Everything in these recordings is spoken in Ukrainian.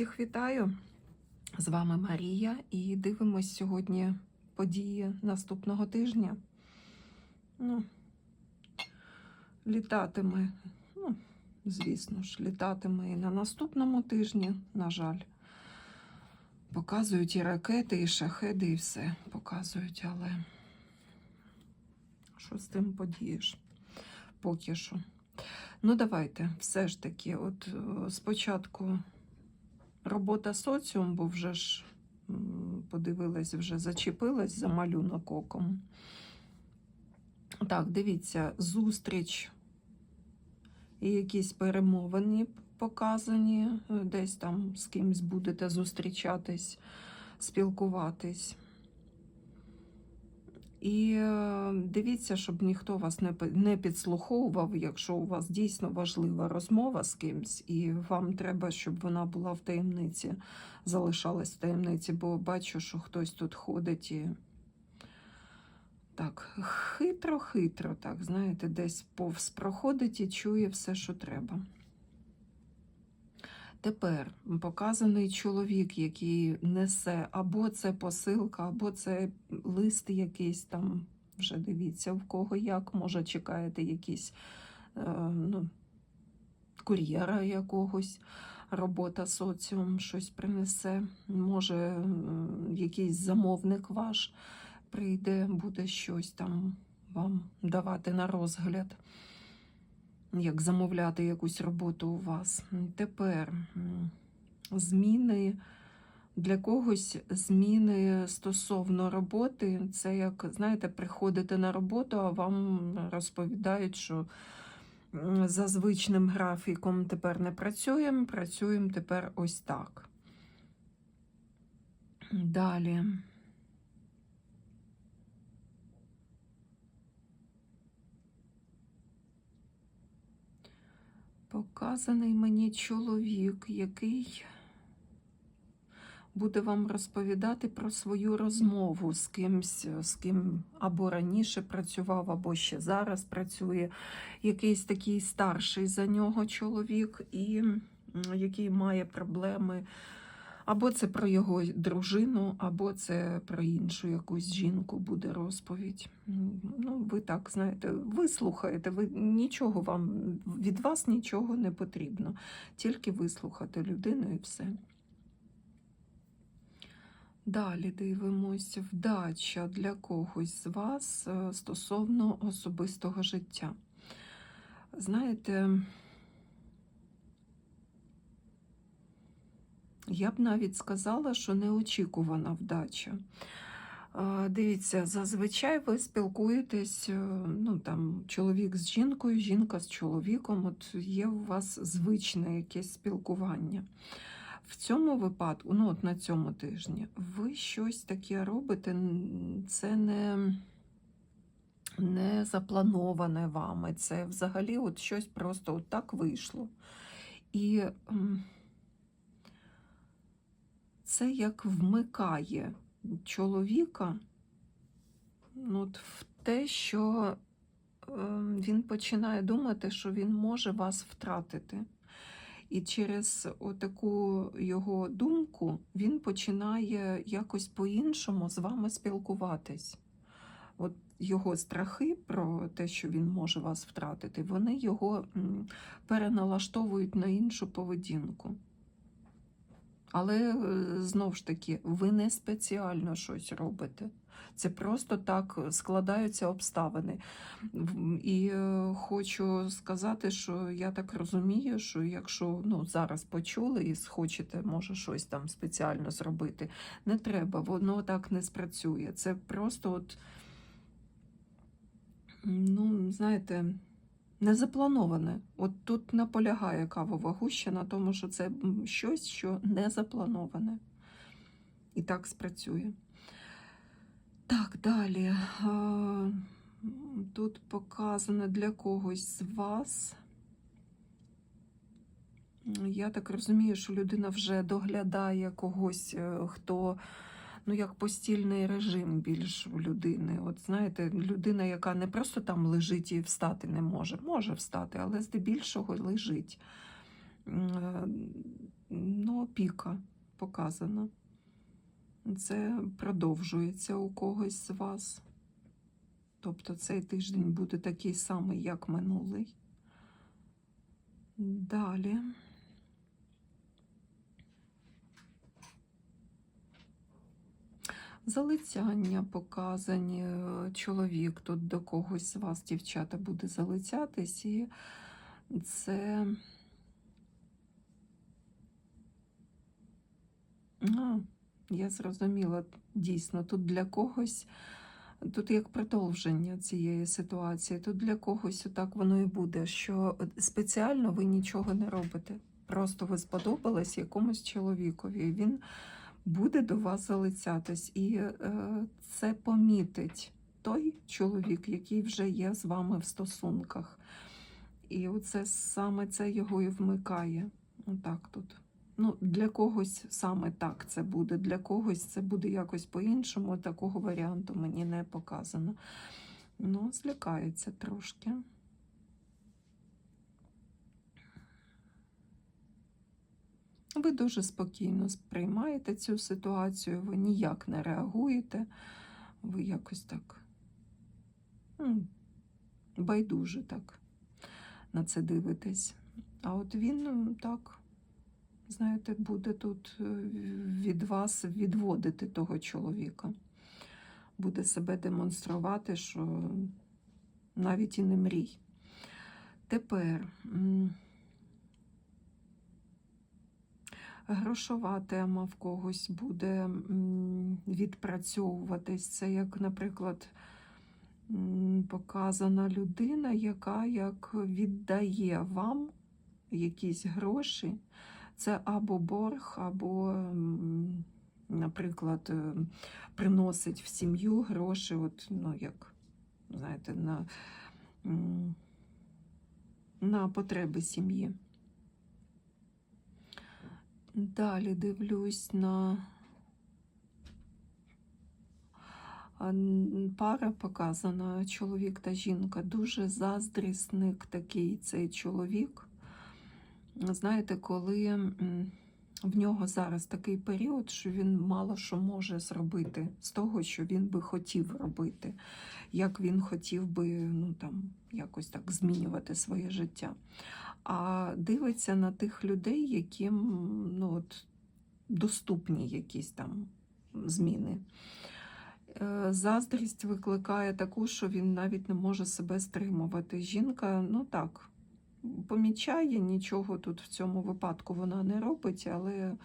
Всіх вітаю! З вами Марія і дивимось сьогодні події наступного тижня. Ну, літатиме, ну, звісно ж, літатиме і на наступному тижні, на жаль. Показують і ракети, і шахеди, і все показують, але що з тим подієш? Поки що. Ну, давайте, все ж таки, от е, спочатку робота соціум, бо вже ж подивилась, вже зачепилась за малюнок оком. Так, дивіться, зустріч і якісь перемовини показані, е, десь там з кимсь будете зустрічатись, спілкуватись. І е, дивіться, щоб ніхто вас не, підслуховував, якщо у вас дійсно важлива розмова з кимсь, і вам треба, щоб вона була в таємниці, залишалась в таємниці, бо бачу, що хтось тут ходить і так хитро-хитро, так, знаєте, десь повз проходить і чує все, що треба. Тепер показаний чоловік, який несе або це посилка, або це лист якийсь там. Вже дивіться, в кого як. Може, чекаєте якісь е, ну, кур'єра якогось, робота соціум щось принесе. Може, якийсь замовник ваш прийде, буде щось там вам давати на розгляд як замовляти якусь роботу у вас. Тепер зміни для когось зміни стосовно роботи. Це як, знаєте, приходите на роботу, а вам розповідають, що за звичним графіком тепер не працюємо, працюємо тепер ось так. Далі. Показаний мені чоловік, який буде вам розповідати про свою розмову з кимсь, з ким або раніше працював, або ще зараз працює. Якийсь такий старший за нього чоловік, і який має проблеми. Або це про його дружину, або це про іншу якусь жінку буде розповідь. Ну, ви так знаєте, ви слухаєте, ви нічого вам від вас нічого не потрібно. Тільки вислухати людину і все. Далі дивимося вдача для когось з вас е, стосовно особистого життя. Знаєте, Я б навіть сказала, що неочікувана вдача. Дивіться, зазвичай ви спілкуєтесь, е, ну там чоловік з жінкою, жінка з чоловіком. От є у вас звичне якесь спілкування. В цьому випадку, ну от на цьому тижні, ви щось таке робите, це не, не заплановане вами. Це взагалі от щось просто от так вийшло. І це як вмикає чоловіка ну, от в те, що е, він починає думати, що він може вас втратити. І через таку його думку він починає якось по-іншому з вами спілкуватись. От його страхи про те, що він може вас втратити, вони його переналаштовують на іншу поведінку. Але е, знову ж таки, ви не спеціально щось робите. Це просто так складаються обставини. І е, хочу сказати, що я так розумію, що якщо ну, зараз почули і схочете, може, щось там спеціально зробити, не треба, воно так не спрацює. Це просто, от, ну, знаєте, не заплановане. От тут наполягає кавова гуща на тому, що це щось, що не заплановане. І так спрацює. Так, далі. Тут показано для когось з вас. Я так розумію, що людина вже доглядає когось, е, хто ну, як постільний режим більш у людини. От знаєте, людина, яка не просто там лежить і встати не може, може встати, але здебільшого лежить. Е, Ну, опіка показана. Це продовжується у когось з вас. Тобто цей тиждень буде такий самий, як минулий. Далі. Залицяння показані. Е, Чоловік тут до когось з вас, дівчата, буде залицятись, і це. А, я зрозуміла, дійсно, тут для когось, тут як продовження цієї ситуації, тут для когось отак воно і буде, що спеціально ви нічого не робите. Просто ви сподобались якомусь чоловікові. Він буде до вас залицятись, і е, це помітить той чоловік, який вже є з вами в стосунках. І оце саме це його і вмикає. Отак тут. Ну, для когось саме так це буде, для когось це буде якось по-іншому. Такого варіанту мені не показано. Ну, злякається трошки. Ви дуже спокійно сприймаєте цю ситуацію, ви ніяк не реагуєте, ви якось так байдуже так на це дивитесь. А от він так, знаєте, буде тут е, від вас відводити того чоловіка. Буде себе демонструвати, що навіть і не мрій. Тепер. м, Грошова тема в когось буде відпрацьовуватись. Це як, наприклад, показана людина, яка як віддає вам якісь гроші. Це або борг, або, наприклад, е, приносить в сім'ю гроші, от, ну, як, знаєте, на, на потреби сім'ї. Далі дивлюсь на пара показана, чоловік та жінка. Дуже заздрісник такий цей чоловік. Знаєте, коли в нього зараз такий період, що він мало що може зробити з того, що він би хотів робити, як він хотів би ну, там, якось так змінювати своє життя а дивиться на тих людей, яким ну, от, доступні якісь там зміни. Е, Заздрість викликає таку, що він навіть не може себе стримувати. Жінка, ну так, помічає, нічого тут в цьому випадку вона не робить, але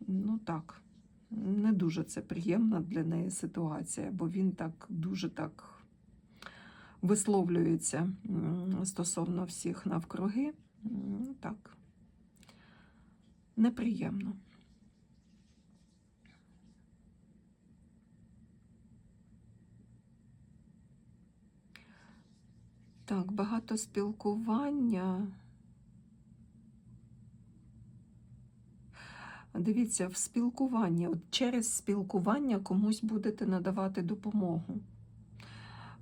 ну так, не дуже це приємна для неї ситуація, бо він так дуже так висловлюється стосовно всіх навкруги. Так, неприємно. Так, багато спілкування. Дивіться, в спілкуванні, от через спілкування комусь будете надавати допомогу.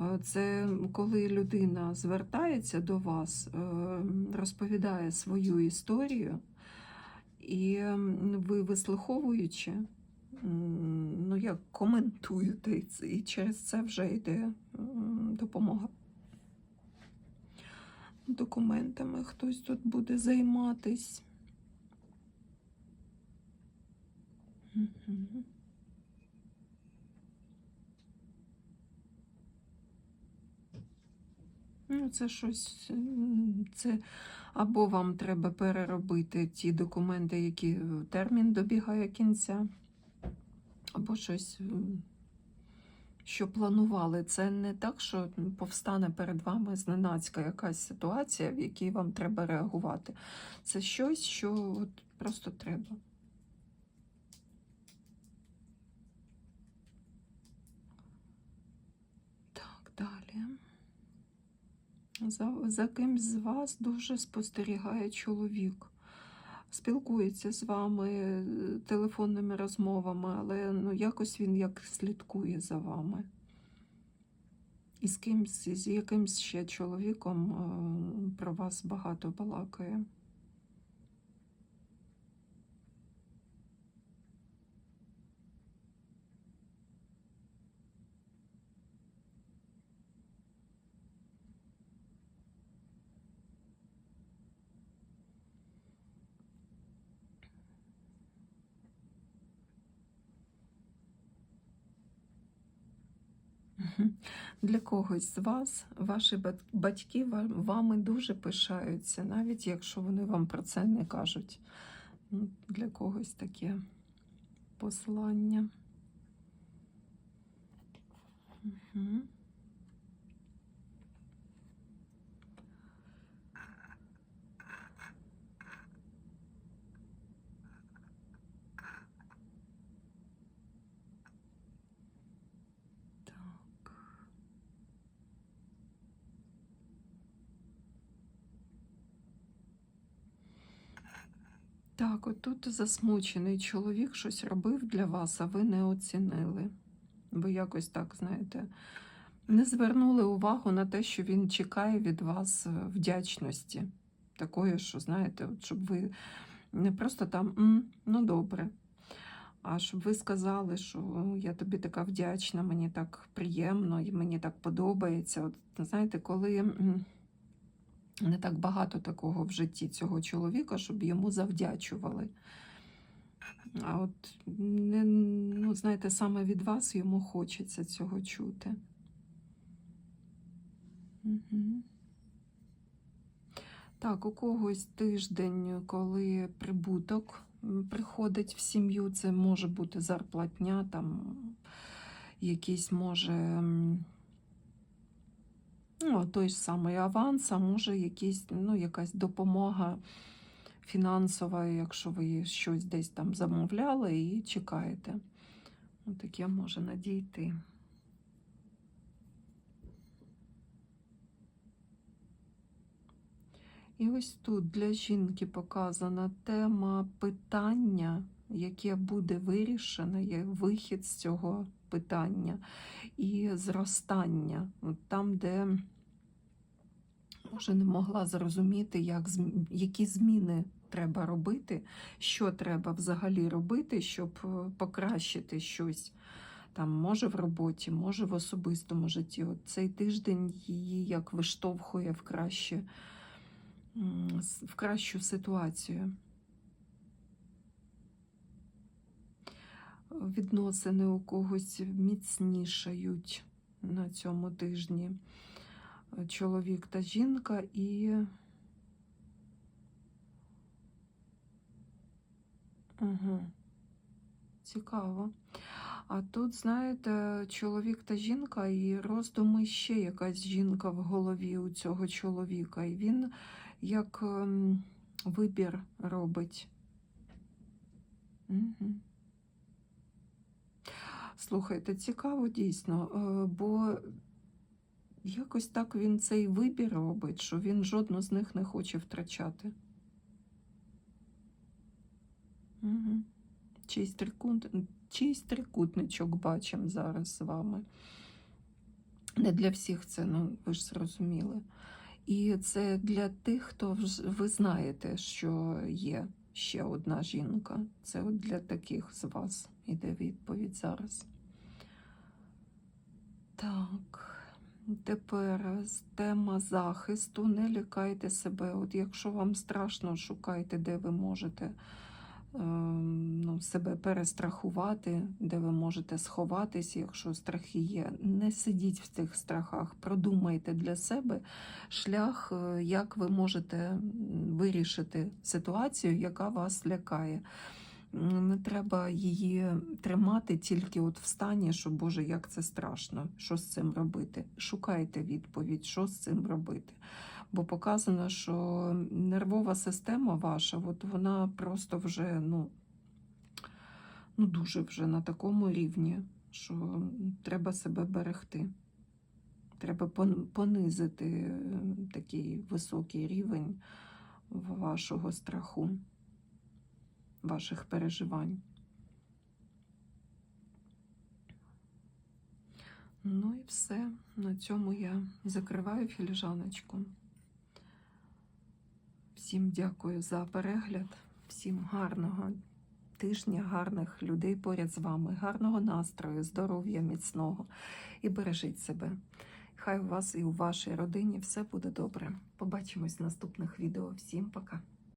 Е, Це коли людина звертається до вас, е, розповідає свою історію, і ви вислуховуючи, ну як коментуєте, і через це вже йде допомога. Документами хтось тут буде займатись. Ну, це щось, це або вам треба переробити ті документи, які е, термін добігає кінця, або щось, що планували. Це не так, що повстане перед вами зненацька якась ситуація, в якій вам треба реагувати. Це щось, що от просто треба. Так, далі. За, за кимсь з вас дуже спостерігає чоловік. Спілкується з вами е, телефонними розмовами, але ну, якось він як слідкує за вами. І з кимсь, з якимсь ще чоловіком е, про вас багато балакає. Для когось з вас ваші батьки вами дуже пишаються, навіть якщо вони вам про це не кажуть. Ну, Для когось таке послання. Мгм. Так. Так, от тут засмучений чоловік щось робив для вас, а ви не оцінили. Ви якось так, знаєте, не звернули увагу на те, що він чекає від вас е, вдячності. Такої, що, знаєте, от щоб ви не просто там «М, ну добре. А щоб ви сказали, що я тобі така вдячна, мені так приємно і мені так подобається. От знаєте, коли не так багато такого в житті цього чоловіка, щоб йому завдячували. А от не, ну, знаєте, саме від вас йому хочеться цього чути. Угу. Так, у когось тиждень, коли прибуток приходить в сім'ю, це може бути зарплатня, там якийсь може ну, той ж самий аванс, а може якийсь, ну, якась допомога фінансова, якщо ви щось десь там замовляли і чекаєте. Таке може надійти. І ось тут для жінки показана тема питання, яке буде вирішене, є вихід з цього питання і зростання. Там, де може не могла зрозуміти, як, які зміни треба робити, що треба взагалі робити, щоб е, покращити щось. Там, може в роботі, може в особистому житті. От цей тиждень її як виштовхує в краще в кращу ситуацію. Відносини у когось міцнішають на цьому тижні. Чоловік та жінка і. Угу. Цікаво. А тут, знаєте, чоловік та жінка, і роздуми ще якась жінка в голові у цього чоловіка. І він як ем, вибір робить. Угу. Слухайте, цікаво дійсно, е, бо якось так він цей вибір робить, що він жодну з них не хоче втрачати. Угу. Чийсь трикут... Чийсь трикутничок бачимо зараз з вами. Не для всіх це, ну ви ж зрозуміли. І це для тих, хто ви знаєте, що є ще одна жінка. Це от для таких з вас іде відповідь зараз. Так, тепер тема захисту. Не лякайте себе. От якщо вам страшно, шукайте, де ви можете ем, ну, себе перестрахувати, де ви можете сховатись, якщо страхи є. Не сидіть в цих страхах, продумайте для себе шлях, е, як ви можете вирішити ситуацію, яка вас лякає. М, Не треба її тримати тільки от в стані, що Боже, як це страшно, що з цим робити. Шукайте відповідь, що з цим робити. Бо показано, що нервова система ваша, от вона просто вже ну, ну дуже вже на такому рівні, що треба себе берегти. Треба понизити е, такий високий рівень вашого страху, ваших переживань. Ну і все. На цьому я закриваю філіжаночку. Всім дякую за перегляд, всім гарного тижня, гарних людей поряд з вами, гарного настрою, здоров'я міцного і бережіть себе. Хай у вас і у вашій родині все буде добре. Побачимось в наступних відео. Всім пока!